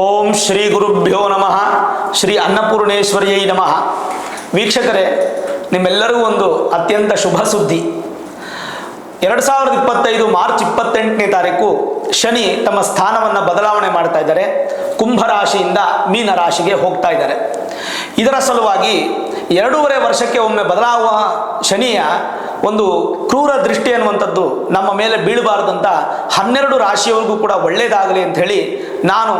ಓಂ ಶ್ರೀ ಗುರುಭ್ಯೋ ನಮಃ. ಶ್ರೀ ಅನ್ನಪೂರ್ಣೇಶ್ವರ್ಯೈ ನಮಃ. ವೀಕ್ಷಕರೇ, ನಿಮ್ಮೆಲ್ಲರಿಗೂ ಒಂದು ಅತ್ಯಂತ ಶುಭ ಸುದ್ದಿ. ಎರಡು ಸಾವಿರದ ಇಪ್ಪತ್ತೈದು ಮಾರ್ಚ್ ಇಪ್ಪತ್ತೆಂಟನೇ ತಾರೀಕು ಶನಿ ತಮ್ಮ ಸ್ಥಾನವನ್ನು ಬದಲಾವಣೆ ಮಾಡ್ತಾ ಇದ್ದಾರೆ. ಕುಂಭ ರಾಶಿಯಿಂದ ಮೀನ ರಾಶಿಗೆ ಹೋಗ್ತಾ ಇದ್ದಾರೆ. ಇದರ ಸಲುವಾಗಿ ಎರಡೂವರೆ ವರ್ಷಕ್ಕೆ ಒಮ್ಮೆ ಬದಲಾಗುವ ಶನಿಯ ಒಂದು ಕ್ರೂರ ದೃಷ್ಟಿ ಅನ್ನುವಂಥದ್ದು ನಮ್ಮ ಮೇಲೆ ಬೀಳಬಾರ್ದಂತ ಹನ್ನೆರಡು ರಾಶಿಯವರೆಗೂ ಕೂಡ ಒಳ್ಳೆಯದಾಗಲಿ ಅಂತ ಹೇಳಿ ನಾನು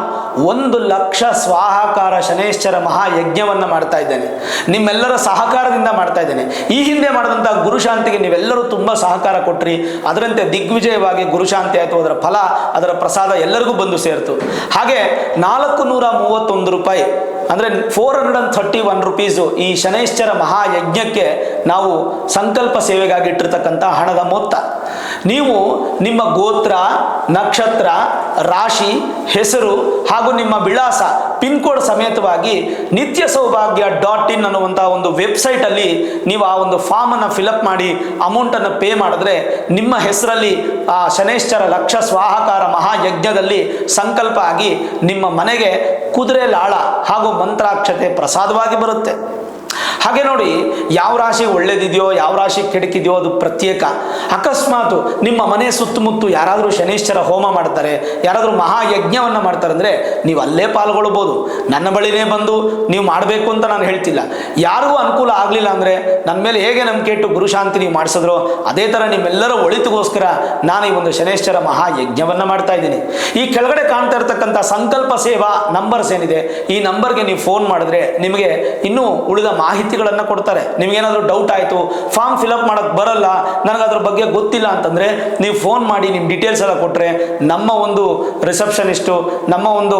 ಒಂದು ಲಕ್ಷ ಸ್ವಾಹಾಕಾರ ಶನೇಶ್ವರ ಮಹಾಯಜ್ಞವನ್ನು ಮಾಡ್ತಾ ಇದ್ದೇನೆ. ನಿಮ್ಮೆಲ್ಲರ ಸಹಕಾರದಿಂದ ಮಾಡ್ತಾ ಇದ್ದೇನೆ. ಈ ಹಿಂದೆ ಮಾಡಿದಂಥ ಗುರುಶಾಂತಿಗೆ ನೀವೆಲ್ಲರೂ ತುಂಬ ಸಹಕಾರ ಕೊಟ್ರಿ. ಅದರಂತೆ ದಿಗ್ವಿಜಯವಾಗಿ ಗುರುಶಾಂತಿ ಆಯಿತು. ಅದರ ಫಲ, ಅದರ ಪ್ರಸಾದ ಎಲ್ಲರಿಗೂ ಬಂದು ಸೇರ್ತು. ಹಾಗೆ ನಾಲ್ಕು ನೂರ ಮೂವತ್ತೊಂದು ರೂಪಾಯಿ, ಅಂದರೆ four hundred and thirty one rupees ಈ ಶನೈಶ್ಚರ ಮಹಾಯಜ್ಞಕ್ಕೆ ನಾವು ಸಂಕಲ್ಪ ಸೇವೆಗಾಗಿ ಇಟ್ಟಿರ್ತಕ್ಕಂಥ ಹಣದ ಮೊತ್ತ. ನೀವು ನಿಮ್ಮ ಗೋತ್ರ, ನಕ್ಷತ್ರ, ರಾಶಿ, ಹೆಸರು ಹಾಗೂ ನಿಮ್ಮ ವಿಳಾಸ, ಪಿನ್ ಕೋಡ್ ಸಮೇತವಾಗಿ ನಿತ್ಯ ಸೌಭಾಗ್ಯ ಡಾಟ್ ಇನ್ ಅನ್ನುವಂಥ ಒಂದು ವೆಬ್ಸೈಟಲ್ಲಿ ನೀವು ಆ ಒಂದು ಫಾರ್ಮನ್ನು ಫಿಲಪ್ ಮಾಡಿ ಅಮೌಂಟನ್ನು ಪೇ ಮಾಡಿದ್ರೆ ನಿಮ್ಮ ಹೆಸರಲ್ಲಿ ಆ ಶನೇಶ್ವರ ಲಕ್ಷ ಸ್ವಾಹಕಾರ ಮಹಾಯಜ್ಞದಲ್ಲಿ ಸಂಕಲ್ಪ ಆಗಿ ನಿಮ್ಮ ಮನೆಗೆ ಕುದುರೆ ಲಾಳ ಹಾಗೂ ಮಂತ್ರಾಕ್ಷತೆ ಪ್ರಸಾದವಾಗಿ ಬರುತ್ತೆ. ಹಾಗೆ ನೋಡಿ ಯಾವ ರಾಶಿ ಒಳ್ಳೇದಿದೆಯೋ, ಯಾವ ರಾಶಿ ಕೆಡಕಿದೆಯೋ ಅದು ಪ್ರತ್ಯೇಕ. ಅಕಸ್ಮಾತ್ ನಿಮ್ಮ ಮನೆ ಸುತ್ತಮುತ್ತ ಯಾರಾದರೂ ಶನೇಶ್ವರ ಹೋಮ ಮಾಡ್ತಾರೆ, ಯಾರಾದರೂ ಮಹಾಯಜ್ಞವನ್ನು ಮಾಡ್ತಾರೆ ಅಂದರೆ ನೀವು ಅಲ್ಲೇ ಪಾಲ್ಗೊಳ್ಬೋದು. ನನ್ನ ಬಳಿನೇ ಬಂದು ನೀವು ಮಾಡಬೇಕು ಅಂತ ನಾನು ಹೇಳ್ತಿಲ್ಲ. ಯಾರಿಗೂ ಅನುಕೂಲ ಆಗಲಿಲ್ಲ ಅಂದರೆ ನನ್ನ ಮೇಲೆ ಹೇಗೆ ನಂಬಿಕೆ ಇಟ್ಟು ಗುರುಶಾಂತಿ ನೀವು ಮಾಡಿಸಿದ್ರೋ, ಅದೇ ಥರ ನಿಮ್ಮೆಲ್ಲರ ಒಳಿತುಗೋಸ್ಕರ ನಾನು ಈ ಒಂದು ಶನೇಶ್ವರ ಮಹಾಯಜ್ಞವನ್ನು ಮಾಡ್ತಾ ಇದ್ದೀನಿ. ಈ ಕೆಳಗಡೆ ಕಾಣ್ತಾ ಇರತಕ್ಕಂಥ ಸಂಕಲ್ಪ ಸೇವಾ ನಂಬರ್ಸ್ ಏನಿದೆ, ಈ ನಂಬರ್ಗೆ ನೀವು ಫೋನ್ ಮಾಡಿದ್ರೆ ನಿಮಗೆ ಇನ್ನೂ ಉಳಿದ ಮಾಹಿತಿಗಳನ್ನು ಕೊಡ್ತಾರೆ. ನಿಮಗೇನಾದರೂ ಡೌಟ್ ಆಯಿತು ಫಾರ್ಮ್ ಫಿಲಪ್ ಮಾಡೋಕ್ಕೆ ಬರಲ್ಲ ನನಗೆ ಅದ್ರ ಬಗ್ಗೆ ಗೊತ್ತಿಲ್ಲ ಅಂತಂದರೆ ನೀವು ಫೋನ್ ಮಾಡಿ ನಿಮ್ಮ ಡೀಟೇಲ್ಸ್ ಎಲ್ಲ ಕೊಟ್ಟರೆ ನಮ್ಮ ಒಂದು ರಿಸೆಪ್ಷನಿಸ್ಟು ನಮ್ಮ ಒಂದು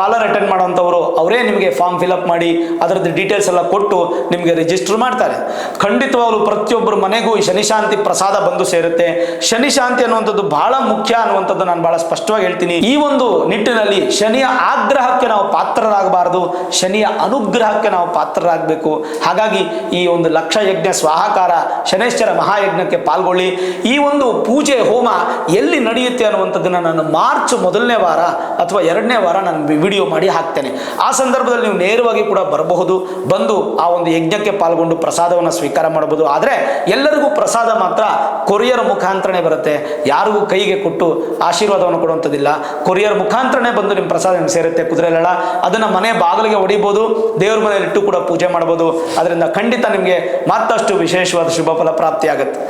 ಕಾಲರ್ ಅಟೆಂಡ್ ಮಾಡೋವಂಥವರು ಅವರೇ ನಿಮಗೆ ಫಾರ್ಮ್ ಫಿಲಪ್ ಮಾಡಿ ಅದರದ್ದು ಡೀಟೇಲ್ಸ್ ಎಲ್ಲ ಕೊಟ್ಟು ನಿಮಗೆ ರಿಜಿಸ್ಟರ್ ಮಾಡ್ತಾರೆ. ಖಂಡಿತವಾಗಲೂ ಪ್ರತಿಯೊಬ್ಬರ ಮನೆಗೂ ಈ ಶನಿಶಾಂತಿ ಪ್ರಸಾದ ಬಂದು ಸೇರುತ್ತೆ. ಶನಿಶಾಂತಿ ಅನ್ನುವಂಥದ್ದು ಬಹಳ ಮುಖ್ಯ ಅನ್ನುವಂಥದ್ದು ನಾನು ಬಹಳ ಸ್ಪಷ್ಟವಾಗಿ ಹೇಳ್ತೀನಿ. ಈ ಒಂದು ನಿಟ್ಟಿನಲ್ಲಿ ಶನಿಯ ಆಗ್ರಹಕ್ಕೆ ನಾವು ಪಾತ್ರರಾಗಬಾರದು, ಶನಿಯ ಅನುಗ್ರಹಕ್ಕೆ ನಾವು ಪಾತ್ರರಾಗಬೇಕು. ಹಾಗಾಗಿ ಈ ಒಂದು ಲಕ್ಷ ಯಜ್ಞ ಸ್ವಾಹಾಕಾರ ಶನೇಶ್ವರ ಮಹಾಯಜ್ಞಕ್ಕೆ ಪಾಲ್ಗೊಳ್ಳಿ. ಈ ಒಂದು ಪೂಜೆ ಹೋಮ ಎಲ್ಲಿ ನಡೆಯುತ್ತೆ ಅನ್ನುವಂಥದ್ದನ್ನು ನಾನು ಮಾರ್ಚ್ ಮೊದಲನೇ ವಾರ ಅಥವಾ ಎರಡನೇ ವಾರ ನಾನು ವಿಡಿಯೋ ಮಾಡಿ ಹಾಕ್ತೇನೆ. ಆ ಸಂದರ್ಭದಲ್ಲಿ ನೀವು ನೇರವಾಗಿ ಕೂಡ ಬರಬಹುದು. ಬಂದು ಆ ಒಂದು ಯಜ್ಞಕ್ಕೆ ಪಾಲ್ಗೊಂಡು ಪ್ರಸಾದವನ್ನು ಸ್ವೀಕಾರ ಮಾಡಬಹುದು. ಆದರೆ ಎಲ್ಲರಿಗೂ ಪ್ರಸಾದ ಮಾತ್ರ ಕೊರಿಯರ್ ಮುಖಾಂತರನೇ ಬರುತ್ತೆ. ಯಾರಿಗೂ ಕೈಗೆ ಕೊಟ್ಟು ಆಶೀರ್ವಾದವನ್ನು ಕೊಡುವಂಥದ್ದಿಲ್ಲ. ಕೊರಿಯರ್ ಮುಖಾಂತರನೇ ಬಂದು ನಿಮ್ಮ ಪ್ರಸಾದ ಸೇರುತ್ತೆ. ಕುದುರೆ ಅದನ್ನು ಮನೆ ಬಾಗಿಲಿಗೆ ಹೊಡಿಬೋದು ದೇವ್ರ ಮನೆಯಲ್ಲಿಟ್ಟು ಕೂಡ ಪೂಜೆ ಮಾಡ್ಬೋದು ಅದರಿಂದ ಖಂಡಿತ ನಿಮಗೆ ಮತ್ತಷ್ಟು ವಿಶೇಷವಾದ ಶುಭ ಫಲ ಪ್ರಾಪ್ತಿಯಾಗುತ್ತೆ.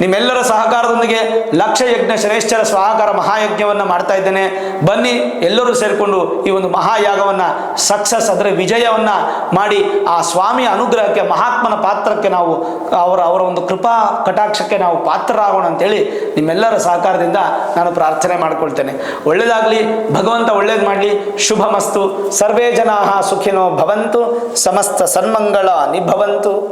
ನಿಮ್ಮೆಲ್ಲರ ಸಹಕಾರದೊಂದಿಗೆ ಲಕ್ಷ ಯಜ್ಞ ಶ್ರೇಷ್ಠರ ಸಹಕಾರ ಮಹಾಯಜ್ಞವನ್ನು ಮಾಡ್ತಾ ಇದ್ದೇನೆ. ಬನ್ನಿ, ಎಲ್ಲರೂ ಸೇರಿಕೊಂಡು ಈ ಒಂದು ಮಹಾಯಾಗವನ್ನು, ಸಕ್ಸಸ್ ಅದರ ವಿಜಯವನ್ನು ಮಾಡಿ ಆ ಸ್ವಾಮಿಯ ಅನುಗ್ರಹಕ್ಕೆ, ಮಹಾತ್ಮನ ಪಾತ್ರಕ್ಕೆ ನಾವು, ಅವರ ಅವರ ಒಂದು ಕೃಪಾ ಕಟಾಕ್ಷಕ್ಕೆ ನಾವು ಪಾತ್ರರಾಗೋಣ ಅಂತೇಳಿ ನಿಮ್ಮೆಲ್ಲರ ಸಹಕಾರದಿಂದ ನಾನು ಪ್ರಾರ್ಥನೆ ಮಾಡ್ಕೊಳ್ತೇನೆ. ಒಳ್ಳೆಯದಾಗಲಿ ಭಗವಂತ ಒಳ್ಳೇದು ಮಾಡಲಿ. ಶುಭಮಸ್ತು. ಸರ್ವೇ ಜನಾ ಸುಖಿನೋ ಭವಂತು. ಸಮಸ್ತ ಸನ್ಮಂಗಳ సుఖినోభవంతు